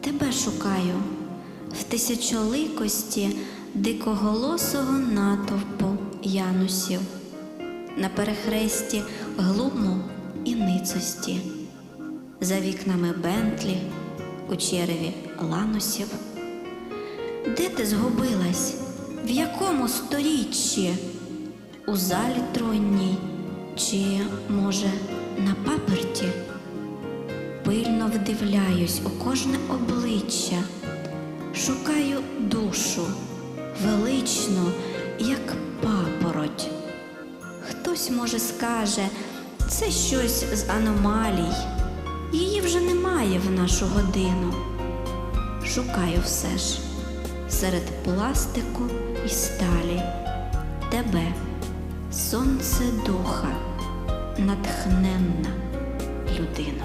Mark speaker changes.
Speaker 1: тебе шукаю в тисячоликості дикоголосого натовпу янусів, на перехресті глуму і ницості, за вікнами Бентлі, у череві ланусів. Де ти згубилась? В якому сторіччі? У залі тронній чи, може, на паперті? Вдивляюсь у кожне обличчя, шукаю душу, величну, як папороть. Хтось, може, скаже, це щось з аномалій. Її вже немає в нашу годину. Шукаю все ж серед пластику і сталі тебе, сонце духа, натхненна людина.